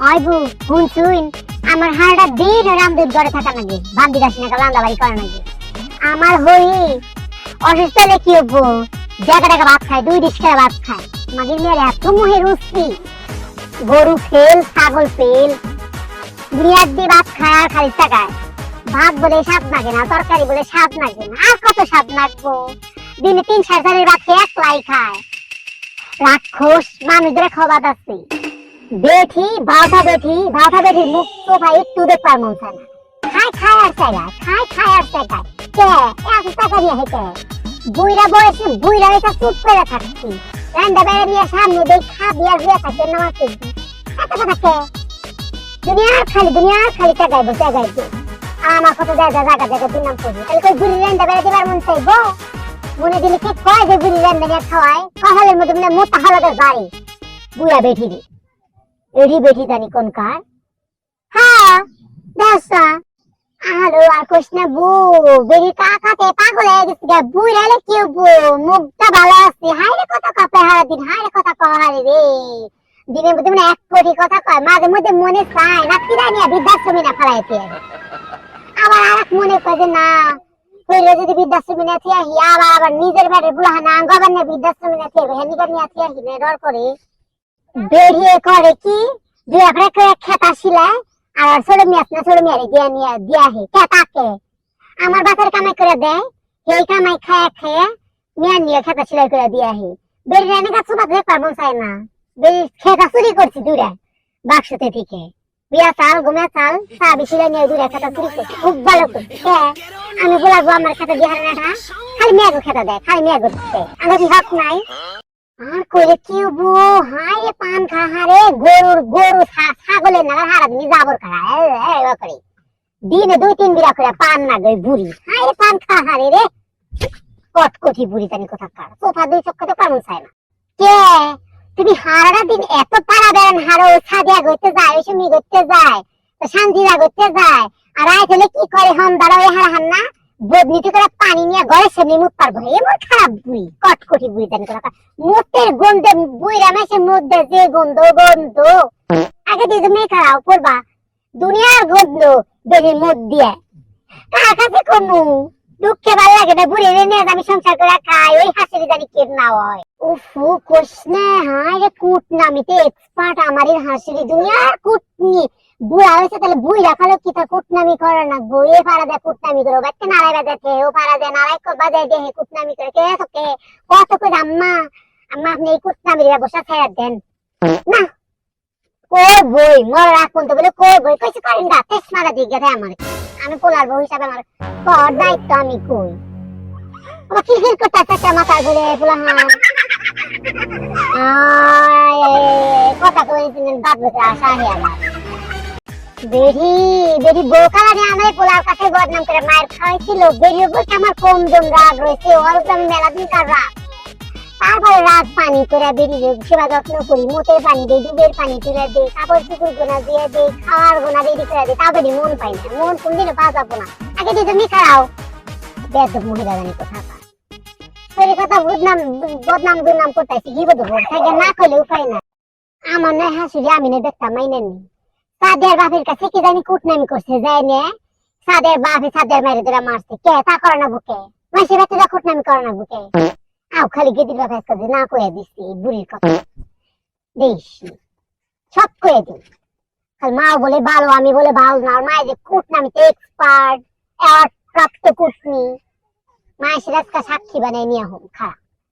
আইবু শুন শুন আমার হাড়টা দিন রামদুর ঘরে থাকা নাকি? বান্দি দাস নাকি লান্দা বাড়ি নাকি। আমার হই, অসুস্থ হলে কি হব? জায়গা টাকা ভাত খায়, দুই ডিশ করে ভাত খায়। মাগির মেয়ের এত মুহে রুচি। গরু ফেল, ছাগল ফেল। দুনিয়ার দিয়ে ভাত খায় আর খালি টাকায়। ভাত বলে স্বাদ লাগে না, তরকারি বলে স্বাদ লাগে না। আর কত স্বাদ লাগবো দিনে তিন সাড়ে চারের ভাত খেয়ে একলাই খায়। রাক্ষস, মানুষদের খবর আছে। বেঠি বাউটা বেঠি বাউটা বেঠি মুখ তো ভাই একটু দেখবার মন না। খাই খাই আর চাইলা খাই খাই আর চাইলা কে? এত টাকা নিয়ে হেঁটে। বুইরা বয়সে বুইরা এটা চুপ করে থাকছি। রান্না বেড়ে নিয়ে সামনে দেখ খা বিয়ার বিয়া থাকে, নামাজ পড়বি এত কথা কে? দুনিয়ার খালি দুনিয়ার খালি টাকাইবো টাকাইবো আমার কত জায়গা জায়গা জায়গা দুই নাম পড়বি তাহলে কই বুড়ি রান্না বেড়ে দিবার মন চাইব? মনে দিলে কি কয় যে বুড়ি রান্না নিয়ে খাওয়ায়। কহলের মধ্যে মোটা হলাদের বাড়ি। বুড়া বেঠি রে এডি বেঠি জানি কোন কার? হ্যাঁ দেশা আলো আর কৃষ্ণ বু বেরি কাকাতে পাগল হয়ে গেছে গে। বুই রাইলে কি বু মুখটা ভালো আছে। হাইরে কথা কাপে হারা দিন হাইরে কথা কয় হারে রে। দিনের মধ্যে মানে এক কোটি কথা কয়, মাঝে মধ্যে মনে চায় না কিরা নিয়ে বৃদ্ধাশ্রমে না ফেলাইতে। আবার আর এক মনে কয় যে না কইলে যদি বৃদ্ধাশ্রমে না থিয়া হি আবার আবার নিজের বাড়ির বুলাহা না গভর্নে বৃদ্ধাশ্রমে না থিয়া হেনিকার নিয়ে থিয়া হি নে ডর করে। বেরিয়ে করে কি? দুই করে খেতা শিলায় আর ছোট মিয়াস না, ছোট মিয়ারে দিয়া নিয়ে, দিয়া হে খেতাকে আমার বাপের কামাই করে দেয়, সেই কামাই খায় খায় মিয়া নিয়ে খেতা সেলাই করে দিয়া হে। বেরি রানে গাছ বাদ দেখবার মন চায় না। বেরি খেতা চুরি করছি দূরে, বাক্সতে থেকে। বিয়া চাল গুমে চাল, চা বিছিলে নিয়ে দূরে খেতা চুরি করছি। খুব ভালো করছি আমি বলাবো আমার খেতা দিয়ে না, খালি মেয়াগো খেতা দেয়, খালি মেয়াগো দেয় আমার কি হক নাই আর কি বু পান হারে গরু হারা জাবর করে? দিনে দুই, তিন বিরা করে পান না বুড়ি। পান হারে রে। বুড়ি কার দুই তো চায় না। কে? তুমি হারাটা দিন এত পাড়া দেন হারো, ছাদিয়া করতে যায় ওই সময় করতে যায়, তো শান্তিরা যায়। আর আয় তাহলে কি করে হম দাঁড়া ওই হারা হান না। বদনিতে করে ঘরের সামনে মুখ পারব এমন খারাপ বুই, কটকটি বুই দেন কোথা মুতের গন্ধে বুই মাসে মধ্যে যে গন্ধ গন্ধ। আগে দিয়ে তুমি খারাপ করবা দুনিয়ার গন্ধ বেরির মধ্যে দিয়ে। কার কাছে কমু? দুঃখে ভালো লাগে না, বুড়ি রে নিয়ে আমি সংসার করে খাই, ওই হাসির জানি কেন না হয়। উফু কোশনে হাই রে কুট নামিতে এক্সপার্ট আমারই হাসিরি দুনিয়ার কুটনি। বুড়া হয়েছে, তাহলে বুই রাখালো কি তা কুটনামি করে না বইয়ে পারা দেয়, কুটনামি করে বাচ্চা নাড়াই বাজাতে ও পারা দেয় নাড়াই বাজায়, দেহে কুটনামি করে, কে কত করে আম্মা আম্মা আপনি এই দেন। না, কই বই, মর রাখুন তো বলে, কই বই, কইছে করেন তেস মারা দিক গেছে আমার। আমি পোলার বউ হিসাবে আমার কর দায়িত্ব আমি কই? আমার কি কি করতে আছে? মাথা ঘুরে পোলা হ্যাঁ। কথা কই দিন বাদ বসে আসা হে আমার। বেরি বেরি বোকালা নিয়ে আমার পোলার কাছে বদনাম করে মায়ের খাওয়াইছিল। বেরিয়ে বলছে আমার কম দম রাগ রয়েছে ওর আমি মেলা দিন কার রাগ। তারপরে রাত পানি করে বেরিয়ে সেবা যত্ন করি মোটের পানি দেই ডুবের পানি তুলে দেই কাপড় চুপুর গোনা দিয়ে দেই খাওয়ার গোনা রেডি করে দেই তারপরে মন পাই না, মন কোনদিনও পাওয়া যাব না। আগে দিয়ে তুমি খাও বেদ মহিলা জানি কোথা তোর কথা বদনাম বদনাম দুর্নাম করতেছি, কি বলব? থাকে না করলে উপায় না আমার নয় হাসুরি আমি না দেখতাম, মাইনে নি। সাদের বাপের কাছে কি জানি কুটনামি করছে, যায় নে। সাদের বাপে সাদের মেরে ধরে মারছে। কে? তা করে না বুকে। মাসে বাচ্চারা কুটনামি করে না বুকে। আও খালি গেদির বাপের কাছে না কয়ে দিচ্ছি এই বুড়ির কথা। দিস সব কয়ে দিই কাল মা বলে ভালো আমি বলে ভালো না মায়ের যে তো এক্সপার্ট অ্যাওয়ার্ড প্রাপ্ত কুটনি। মায়ের রাস্তা সাক্ষী বানাই নিয়ে হোক খারাপ।